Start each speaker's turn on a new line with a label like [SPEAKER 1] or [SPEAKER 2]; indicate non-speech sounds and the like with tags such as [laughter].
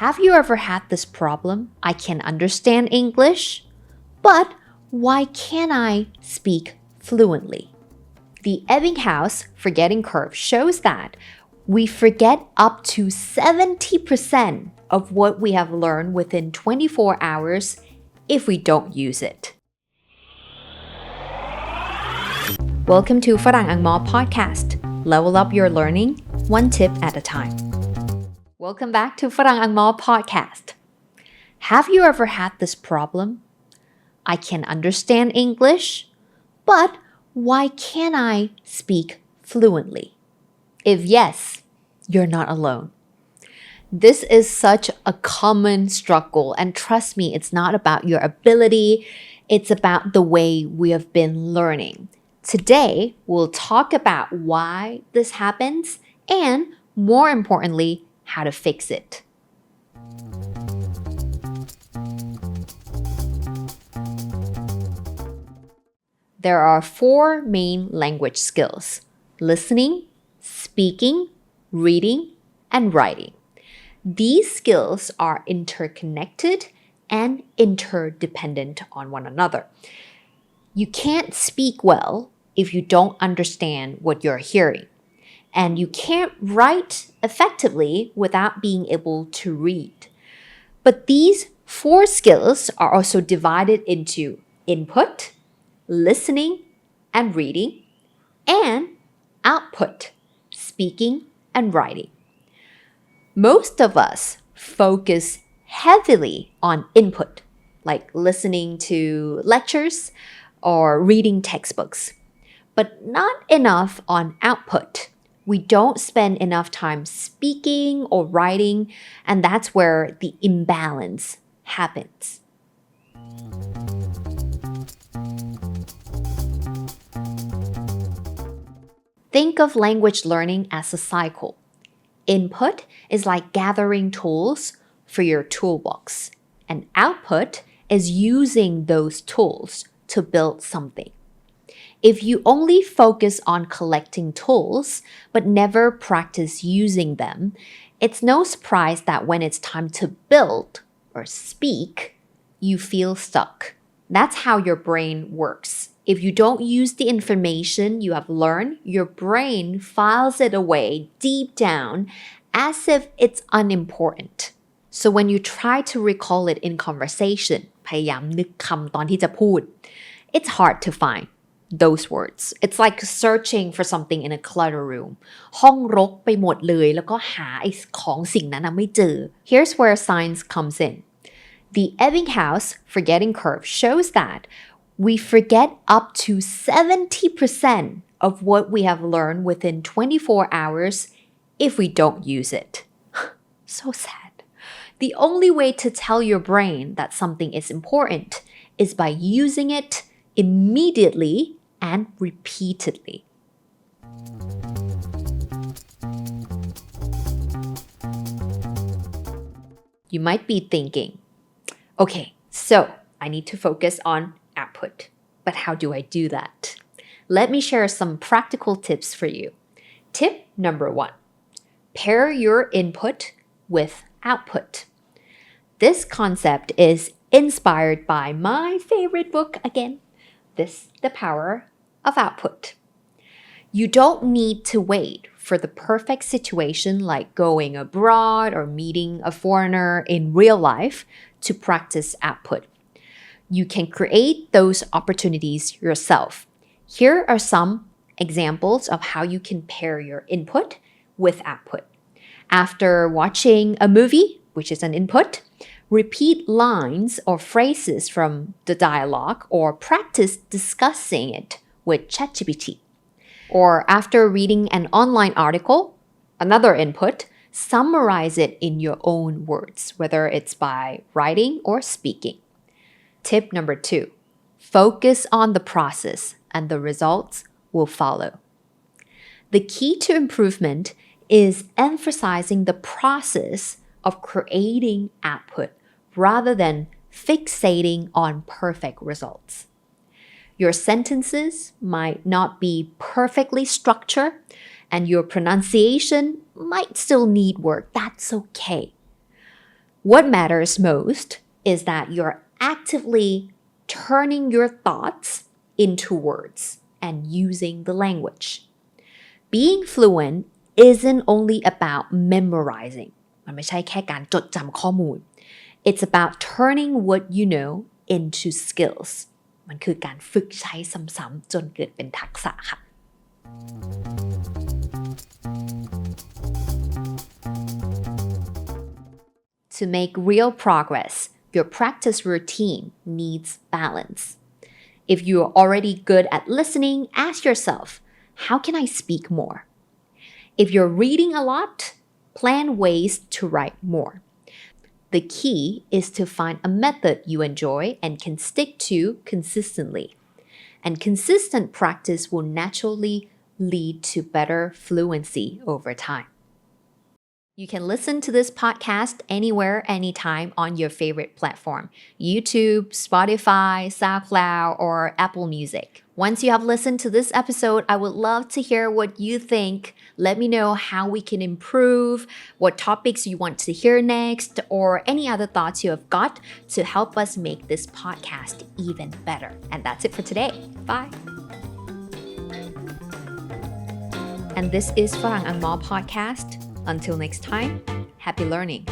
[SPEAKER 1] Have you ever had this problem? I can understand English, but why can't I speak fluently? The Ebbinghaus forgetting curve shows that we forget up to 70% of what we have learned within 24 hours if we don't use it. Welcome to Farang Angmo podcast. Level up your learning one tip at a time. Welcome back to ฝรั่งอังมอ podcast. Have you ever had this problem? I can understand English, but why can't I speak fluently? If yes, you're not alone. This is such a common struggle, and trust me, it's not about your ability, it's about the way we have been learning. Today, we'll talk about why this happens and, more importantly, how to fix it. There are four main language skills listening, speaking, reading, and writing. These skills are interconnected and interdependent on one another. You can't speak well if you don't understand what you're hearing. And you can't write effectively without being able to read. But these four skills are also divided into input, listening and reading, and output, speaking and writing. Most of us focus heavily on input, like listening to lectures or reading textbooks, but not enough on output. We don't spend enough time speaking or writing, and that's where the imbalance happens. Think of language learning as a cycle. Input is like gathering tools for your toolbox, and output is using those tools to build something. If you only focus on collecting tools but never practice using them, it's no surprise that when it's time to build or speak, you feel stuck. That's how your brain works. If you don't use the information you have learned, your brain files it away deep down as if it's unimportant. So when you try to recall it in conversation พยายามนึกคำตอนที่จะพูด it's hard to find those words. It's like searching for something in a clutter room. ห้องรกไปหมดเลยแล้วก็หาไอ้ของสิ่งนั้นนะไม่เจอ Here's where science comes in. The Ebbinghaus forgetting curve shows that we forget up to 70% of what we have learned within 24 hours if we don't use it. [laughs] so sad. The only way to tell your brain that something is important is by using it immediately and repeatedly. You might be thinking, okay, so I need to focus on output, but how do I do that? Let me share some practical tips for you. Tip number one pair your input with output. This concept is inspired by my favorite book again, This the Power of Output. You don't need to wait for the perfect situation like going abroad or meeting a foreigner in real life to practice output. You can create those opportunities yourself. Here are some examples of how you can pair your input with output. After watching a movie, which is an input, repeat lines or phrases from the dialogue or practice discussing it with ChatGPT. Or after reading an online article, another input, summarize it in your own words, whether it's by writing or speaking. Tip number two focus on the process and the results will follow. The key to improvement is emphasizing the process of creating output rather than fixating on perfect results. Your sentences might not be perfectly structured, and your pronunciation might still need work. That's okay. What matters most is that you're actively turning your thoughts into words and using the language. Being fluent isn't only about memorizing มันไม่ใช่แค่การจดจำข้อมูล It's about turning what you know into skills มันคือการฝึกใช้ซ้ำๆจนเกิดเป็นทักษะค่ะ To make real progress, your practice routine needs balance. If you're already good at listening, ask yourself, how can I speak more? If you're reading a lot, plan ways to write more. The key is to find a method you enjoy and can stick to consistently. And consistent practice will naturally lead to better fluency over time. You can listen to this podcast anywhere, anytime on your favorite platform YouTube, Spotify, SoundCloud, or Apple Music. Once you have listened to this episode, I would love to hear what you think. Let me know how we can improve, what topics you want to hear next, or any other thoughts you have got to help us make this podcast even better. And that's it for today. Bye. And this is Farang Angmo podcast. Until next time, happy learning.